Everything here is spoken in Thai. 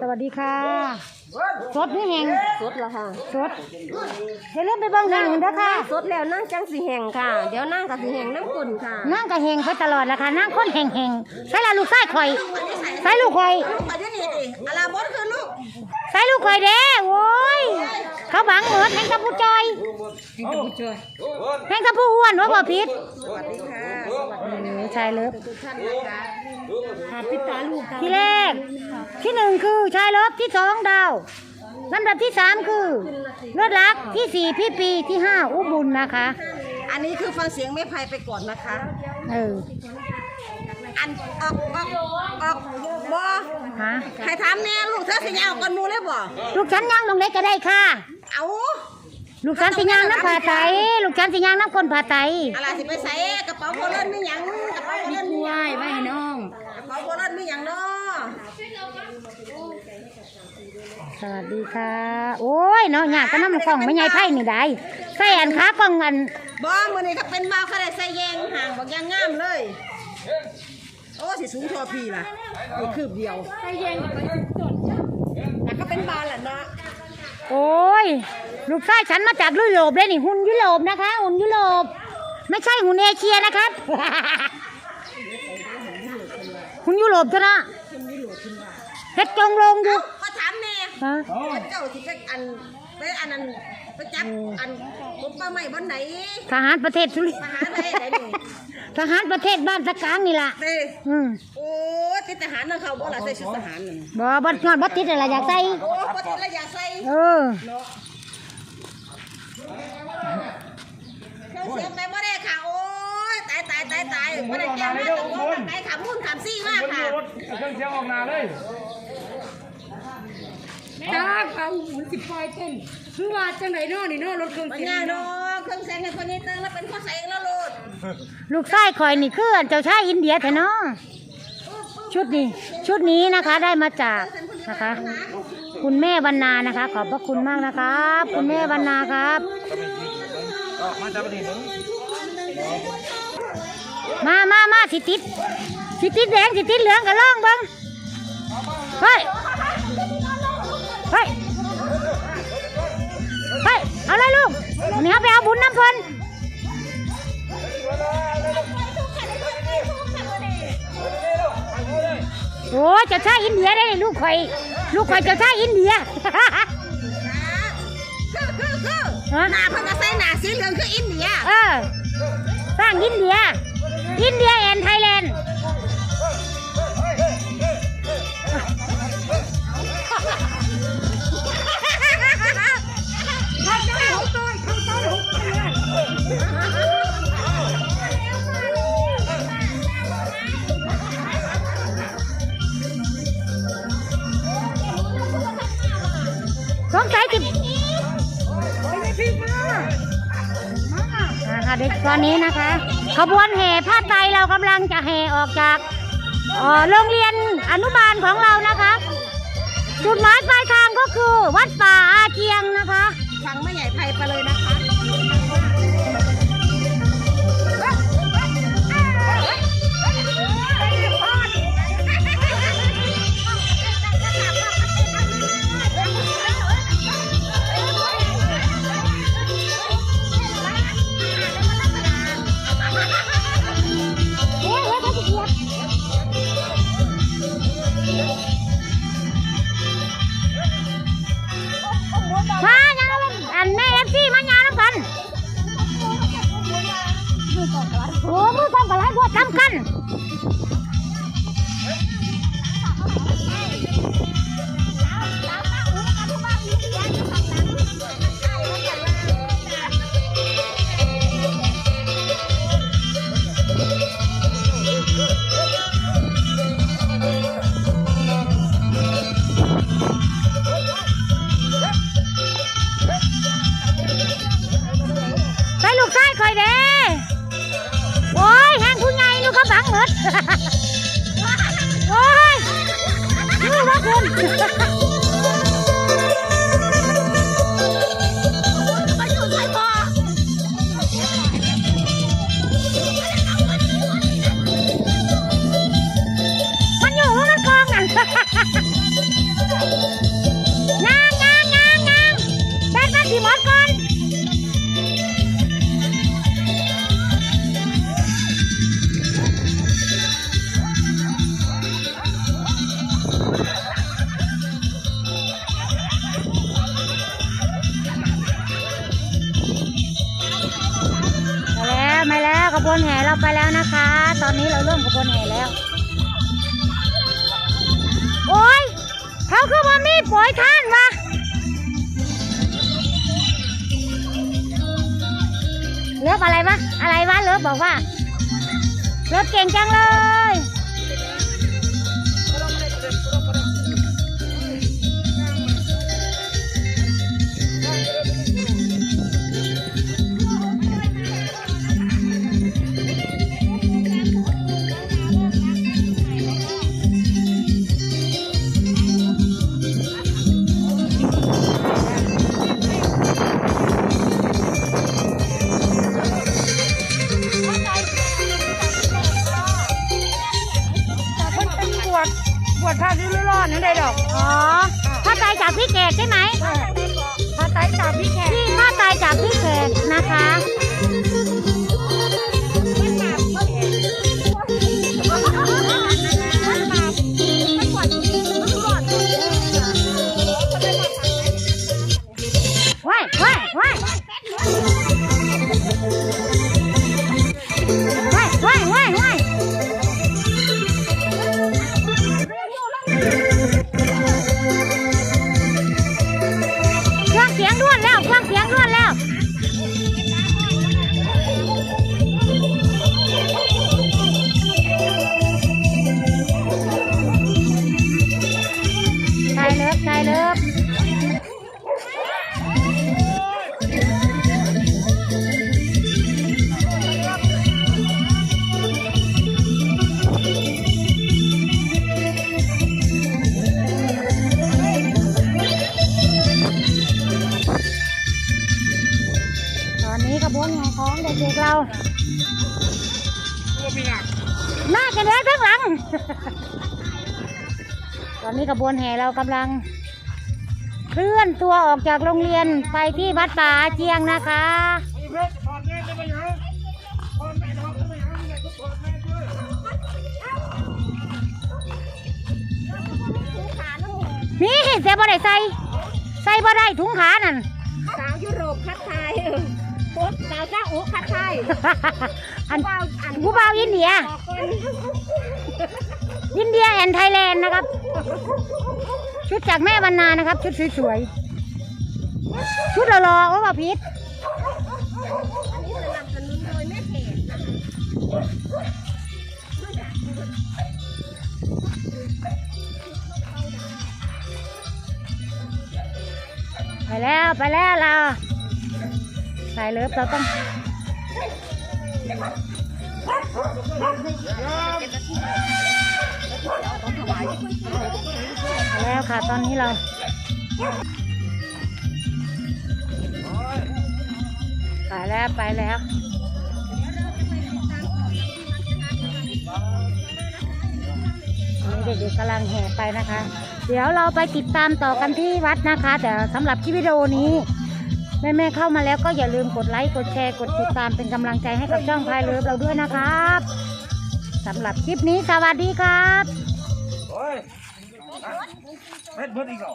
สวัสดีค่ะ สดนี่แหงสดแล้วค่ะ สดเดี๋ยวเล่นไปเบิ่งทางอื่นเด้อค่ะสดแล้วนั่งจังสีแห่งค่ะ เดี๋ยวนั่งกับสีแห่งน้ำกุ่นค่ะ นั่งก็แหงไปตลอดละค่ะ นั่งคนแหงแหงใส่ละลูกไส้ข่อย ใส่ลูกข่อยอันนี้นี่ดิอะไรบดคือลูก ใส่ลูกข่อยเด้โว้ย เขาบังเหมือนแหงกับผู้จอยแหงกับผู้จอยแหงกับผู้อ้วนว่าบ่ผิดสวัสดีค่ะเออชายเลิฟทุกท่านนะคะขาดพิตาลูกที่แรกที่หนึ่งคือชายเลิฟที่สองดาวลำดับที่สามคือเลือดรักที่สี่พี่ปีที่ห้าอุบุญนะคะ อันนี้คือฟังเสียงไม่ไพ่ไปก่อนนะคะเอออันออกออกออกบ่ฮะใครถามแน่ลูกเธอสัญญาก่อนหมูเลยบ่ลูกฉันย่างลงเล็กก็ได้ค่ะ เอาลูกฉันสิย่างน้ำผ่าไตลูกฉันสิย่างน้ำคนผ่าไตอะไรสิไปใส่กระเป๋าโบเล่นไม่หยังกระเป๋าโบเล่นไหว้ไว้ให้น้อง กระเป๋าโบเล่นไม่หยังเนาะสวัสดีค่ะ โอ้ยเนาะหยาดก็น้ำกล่องไม่ใหญ่ไพ่นี่ได้ใส่อันขากล่องอันบ่มือนี้ก็เป็นบ่าวเขาได้ใส่แยงห่างบอกยังงามเลย โอ้สิสูงทอพี่ล่ะนี่คืบเดียวใส่แยงแต่ก็เป็นบานแหละเนาะ โอ้ย ลูกชายฉันมาจากยุโรปเลยนี่หุ่นยุโรปนะคะหุ่นยุโรป ไม่ใช่หุ่นเอเชียนะครับ หุ่นยุโรปเท่านะเฮ็ดจงลงอยู่เขาถามแน่ฮะว่าเจ้าสิไปอันไปอันนั้น ไปจับอันผมป้าใหม่บ้านไหนทหารประเทศสุรินททร์หารอะไรไหนนี่ทหารประเทศบ้านตะกลางนี่ล่ะเต้อืมโอ้ติดทหารนะเขาบ่ล่ะใส่ชุดทหารนั่นบ่บ่ยอดบ่ติดอะไรอยากใส่โอ้บ่ติดแล้วอย่าใส่เออเครื่องเสียงไปบ่ได้ค่ะโอ้ยตายตายตายตายบ่ได้แก้มาตะโกนไปขำมุ่นขำซี่มากค่ะรถเครื่องเสียงออกมาเลยจ้าเขาหมุนสิบปล่อยเต้น คือว่าจังไหนเนาะนี่เนาะรถเครื่องปัญเสียญางเนาะเครื่องเสียงให้คนนี้เติมแล้วเป็นคนใส่เองแล้วโลดลูกชายคอยนี่คืออันเจ้าชายอินเดียแท้เนาะชุดนี้ ชุดนี้นะคะได้มาจากนะคะ คุณแม่วรรณานะคะ ขอบพระคุณมากนะครับ คุณแม่วรรณาครับมาจับประเด็นนึงมามามาสิติดสิติดแดงสิติดเหลืองก็ล่องเบิ้งเฮ้ย วันนี้เอาไปเอาบุญน้ำเพลินโอ้ยเจ้าชายอินเดียได้เลยลูกข่อย ลูกข่อยเจ้าชายอินเดียคือคือคือฮะหน้าเพิ่นก็ใส่หน้าสีเหลืองคืออินเดีย เออสร้างอินเดีย อินเดียแอนไทยแลนด์ ตอนนี้นะคะ ขบวนแห่ผ้าไตรเรากำลังจะแห่ออกจากโรงเรียนอนุบาลของเรานะคะ จุดหมายปลายทางก็คือวัดป่าอาเจียงนะคะฟังไม่ใหญ่ไทยไปเลยนะคะ บวนแห่เราไปแล้วนะคะ ตอนนี้เราเริ่มขบวนแห่แล้ว โอ้ย เขาคือว่ามีปล่อยท่านวะเลิฟอะไรวะ อะไรวะเลิฟบอกว่าเลิฟเก่งจังเลย ชบวชพระที่ไม่รอดนั่นได้ดอกอ๋อผ้าไตรจากพี่แขกใช่ไหมพระไตรจากพี่แขก ที่ผ้าไตรจากพี่แขกนะคะ นนี้กระบวนงานของเด็กๆเราหน้ากันแล้วข้างหลัง ตอนนี้กระบวนแห่เรากำลัง เคลื่อนตัวออกจากโรงเรียนไปที่วัดป่าอาเจียงนะคะนี่เสียบ่ได้ใส่ ใส่บ่ได้ถุงขานั่น จ้าโอ้คัดไทยอันผู้บ่าวอินเดียบอกคนอินเดียแอนไทยแลนด์นะครับ ชุดจากแม่บรรณานะครับ ชุดสวยๆ ชุดหล่อๆโอ้ว่าพิษอันนี้สนับสนุนโดยแม่เพจไปแล้ว ไปแล้วเรา สายเลิฟเราต้องแล้วค่ะตอนนี้เราไปแล้วไปแล้วเด็กๆกำลังแห่ไปนะคะ เดี๋ยวเราไปติดตามต่อกันที่วัดนะคะ แต่สำหรับคลิปวิดีโอนี้ แม่ๆเข้ามาแล้วก็อย่าลืมกดไลค์กดแชร์กดติดตามเป็นกำลังใจให้กับช่องพายเลิฟเราด้วยนะครับสำหรับคลิปนี้สวัสดีครับ เฮ้ยเฮ็ดเบิดอีกแล้ว